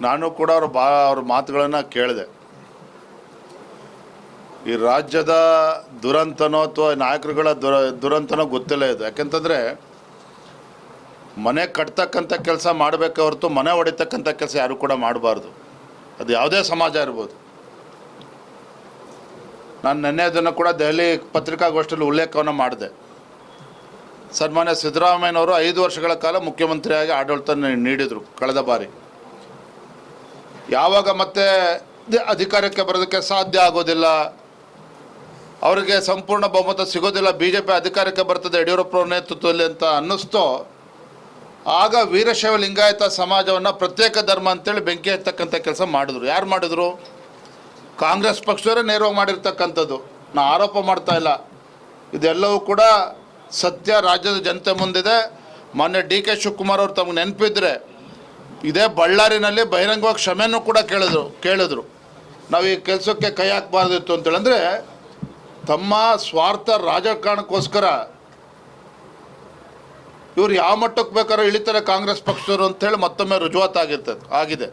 ನಾನು ಕೂಡ ಅವ್ರ ಬಾ, ಅವ್ರ ಮಾತುಗಳನ್ನು ಕೇಳಿದೆ. ಈ ರಾಜ್ಯದ ದುರಂತನೋ ಅಥವಾ ನಾಯಕರುಗಳ ದುರ, ದುರಂತನೋ ಗೊತ್ತಿಲ್ಲ ಇದು. ಯಾಕೆಂತಂದರೆ, ಮನೆ ಕಟ್ತಕ್ಕಂಥ ಕೆಲಸ ಮಾಡಬೇಕೆ ಹೊರತು ಮನೆ ಹೊಡಿತಕ್ಕಂಥ ಕೆಲಸ ಯಾರು ಕೂಡ ಮಾಡಬಾರ್ದು. ಅದು ಯಾವುದೇ ಸಮಾಜ ಇರ್ಬೋದು. ನಾನು ನೆನ್ನೆ ಅದನ್ನು ಕೂಡ ದೆಹಲಿ ಪತ್ರಿಕಾಗೋಷ್ಠಿಯಲ್ಲಿ ಉಲ್ಲೇಖವನ್ನು ಮಾಡಿದೆ. ಸನ್ಮಾನ್ಯ ಸಿದ್ದರಾಮಯ್ಯನವರು ಐದು ವರ್ಷಗಳ ಕಾಲ ಮುಖ್ಯಮಂತ್ರಿಯಾಗಿ ಆಡಳಿತ ನೀಡಿದರು, ಕಳೆದ ಬಾರಿ. ಯಾವಾಗ ಮತ್ತೆ ಅಧಿಕಾರಕ್ಕೆ ಬರೋದಕ್ಕೆ ಸಾಧ್ಯ ಆಗೋದಿಲ್ಲ. ಅವರಿಗೆ ಸಂಪೂರ್ಣ ಬಹುಮತ ಸಿಗೋದಿಲ್ಲ. ಬಿ ಜೆ ಪಿ ಅಧಿಕಾರಕ್ಕೆ ಬರ್ತದೆ ಯಡಿಯೂರಪ್ಪ ನೇತೃತ್ವದಲ್ಲಿ ಅಂತ ಅನ್ನಿಸ್ತೋ, ಆಗ ವೀರಶೈವ ಲಿಂಗಾಯತ ಸಮಾಜವನ್ನು ಪ್ರತ್ಯೇಕ ಧರ್ಮ ಅಂತೇಳಿ ಬೆಂಕಿ ಹತ್ತಕ್ಕಂಥ ಕೆಲಸ ಮಾಡಿದ್ರು. ಯಾರು ಮಾಡಿದ್ರು? ಕಾಂಗ್ರೆಸ್ ಪಕ್ಷದವರೇ ನೇರವಾಗಿ ಮಾಡಿರ್ತಕ್ಕಂಥದ್ದು. ನಾ ಆರೋಪ ಮಾಡ್ತಾ ಇಲ್ಲ. ಇದೆಲ್ಲವೂ ಕೂಡ ಸತ್ಯ, ರಾಜ್ಯದ ಜನತೆ ಮುಂದಿದೆ. ಮೊನ್ನೆ ಡಿ ಕೆ ಶಿವಕುಮಾರ್ ಅವರು ತಮಗೆ ನೆನಪಿದ್ರೆ ಇದೇ ಬಳ್ಳಾರಿನಲ್ಲಿ ಬಹಿರಂಗವಾಗಿ ಕ್ಷಮೆನೂ ಕೂಡ ಕೇಳಿದ್ರು ಕೇಳಿದ್ರು. ನಾವು ಈ ಕೆಲಸಕ್ಕೆ ಕೈ ಹಾಕಬಾರ್ದಿತ್ತು ಅಂತೇಳಂದ್ರೆ ತಮ್ಮ ಸ್ವಾರ್ಥ ರಾಜಕಾರಣಕ್ಕೋಸ್ಕರ ಇವ್ರು ಯಾವ ಮಟ್ಟಕ್ಕೆ ಬೇಕಾದ್ರೂ ಇಳಿತಾರೆ ಕಾಂಗ್ರೆಸ್ ಪಕ್ಷದವರು ಅಂತೇಳಿ ಮತ್ತೊಮ್ಮೆ ರುಜುವಾತಾಗಿರ್ತದೆ ಆಗಿದೆ.